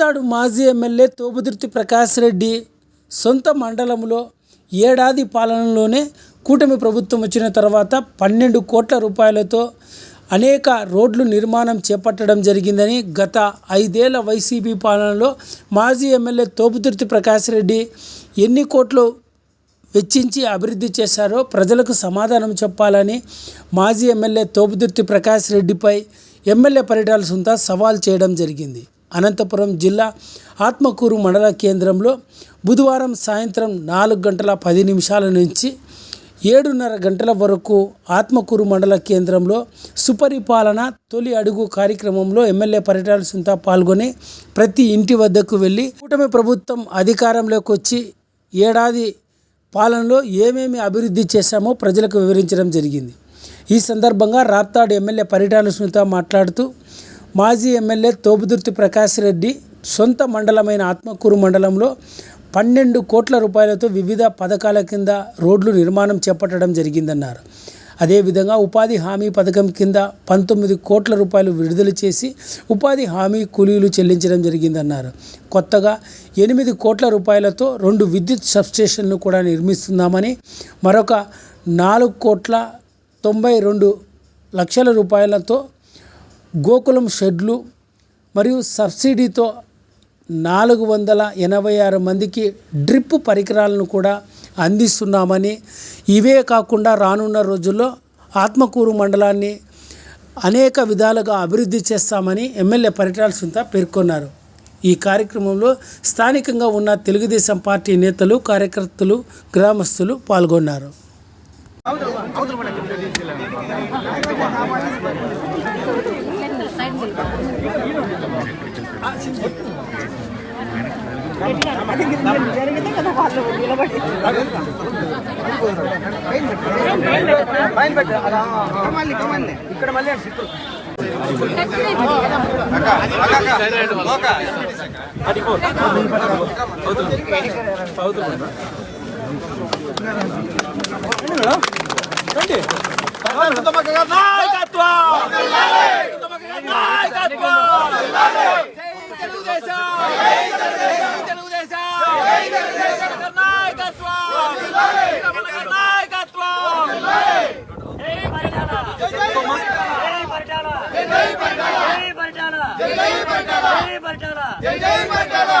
రాప్తాడు మాజీ ఎమ్మెల్యే తోపుదుర్తి ప్రకాష్ రెడ్డి సొంత మండలంలో ఏడాది పాలనలోనే కూటమి ప్రభుత్వం వచ్చిన తర్వాత పన్నెండు కోట్ల రూపాయలతో అనేక రోడ్లు నిర్మాణం చేపట్టడం జరిగిందని గత ఐదేళ్ళ వైసీపీ పాలనలో మాజీ ఎమ్మెల్యే తోపుదుర్తి ప్రకాష్ రెడ్డి ఎన్ని కోట్లు వెచ్చించి అభివృద్ధి చేశారో ప్రజలకు సమాధానం చెప్పాలని మాజీ ఎమ్మెల్యే తోపుదుర్తి ప్రకాష్ రెడ్డిపై ఎమ్మెల్యే పరిటాల సొంత సవాల్ చేయడం జరిగింది. అనంతపురం జిల్లా ఆత్మకూరు మండల కేంద్రంలో బుధవారం సాయంత్రం నాలుగు గంటల పది నిమిషాల నుంచి ఏడున్నర గంటల వరకు ఆత్మకూరు మండల కేంద్రంలో సుపరిపాలన తొలి అడుగు కార్యక్రమంలో ఎమ్మెల్యే పర్యటన సుంత పాల్గొని ప్రతి ఇంటి వద్దకు వెళ్ళి కూటమి ప్రభుత్వం అధికారంలోకి వచ్చి ఏడాది పాలనలో ఏమేమి అభివృద్ధి చేశామో ప్రజలకు వివరించడం జరిగింది. ఈ సందర్భంగా రాప్తాడు ఎమ్మెల్యే పరిటాల సునీత మాట్లాడుతూ మాజీ ఎమ్మెల్యే తోపుదుర్తి ప్రకాష్ రెడ్డి సొంత మండలమైన ఆత్మకూరు మండలంలో పన్నెండు కోట్ల రూపాయలతో వివిధ పథకాల కింద రోడ్లు నిర్మాణం చేపట్టడం జరిగిందన్నారు. అదేవిధంగా ఉపాధి హామీ పథకం కింద పంతొమ్మిది కోట్ల రూపాయలు విడుదల చేసి ఉపాధి హామీ కూలీలు చెల్లించడం జరిగిందన్నారు. కొత్తగా ఎనిమిది కోట్ల రూపాయలతో రెండు విద్యుత్ సబ్స్టేషన్లు కూడా నిర్మిస్తున్నామని మరొక నాలుగు కోట్ల తొంభై రెండు లక్షల రూపాయలతో గోకులం షెడ్లు మరియు సబ్సిడీతో నాలుగు వందల ఎనభై ఆరు మందికి డ్రిప్ పరికరాలను కూడా అందిస్తున్నామని. ఇవే కాకుండా రానున్న రోజుల్లో ఆత్మకూరు మండలాన్ని అనేక విధాలుగా అభివృద్ధి చేస్తామని ఎమ్మెల్యే పరిటాల సుంత పేర్కొన్నారు. ఈ కార్యక్రమంలో స్థానికంగా ఉన్న తెలుగుదేశం పార్టీ నేతలు కార్యకర్తలు గ్రామస్తులు పాల్గొన్నారు. జరిగితే కదా వాళ్ళు నిలబడి పైన పెట్టు అలా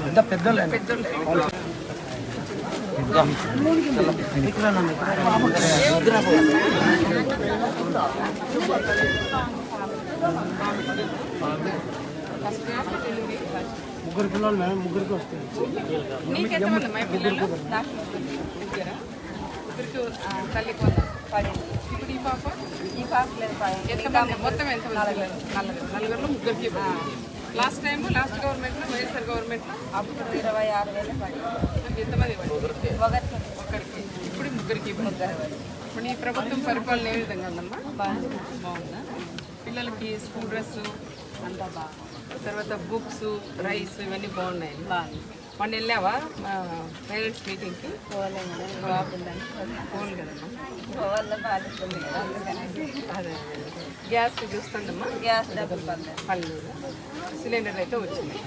పెద్ద పెద్దోళ్ళు ముగ్గురు పిల్లలు? మేడం ముగ్గురికి వస్తాయి నీకెంతమంది పిల్లలు ముగ్గురా ముగ్గురికి ఆ, పడింది. ఇప్పుడు ఈ పాప ఈ పాప లేదు మొత్తం ఎంత నలుగురు. నలుగురు. నలుగురులో ముగ్గురికి లాస్ట్ టైం లాస్ట్ గవర్నమెంట్లో వైఎస్ఆర్ గవర్నమెంట్లో అప్పుడు ఇరవై ఆరు వేలు పడింది. ఎంతమంది ఒకరికి. ఒక్కరికి ఇప్పుడు ముగ్గురికి ఇప్పుడు ఈ ప్రభుత్వం పరిపాలన ఏ విధంగా ఉందమ్మా? బాగుందా. పిల్లలకి స్కూల్ డ్రెస్ అంతా బాగుంది తర్వాత బుక్స్ రైస్ ఇవన్నీ బాగున్నాయి? మొన్న వెళ్ళావా? పేరెంట్స్ మీటింగ్కి ఉందని ఫోన్ కదమ్మా. పోవాల ఉంది కదా అదే. గ్యాస్ చూస్తుందమ్మా గ్యాస్ డబ్బులు పల్లెలు. సిలిండర్లు అయితే ఎన్ని వచ్చినాయి?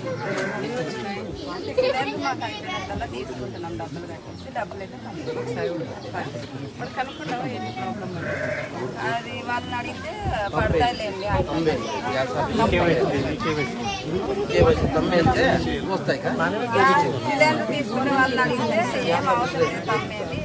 సిలిండర్ మాకు అయిపోయినంతలా తీసుకుంటున్నాం డబ్బులు కట్టేసి డబ్బులు అయితే. ఒకసారి మరి కనుక్కున్నావా ఎన్ని ప్రాబ్లమ్ అది వాళ్ళని అడిగితే పడతాయిలేండి సిలిండర్ తీసుకునే వాళ్ళని అడిగితే ఏం అవసరం లేదు తమ్మేది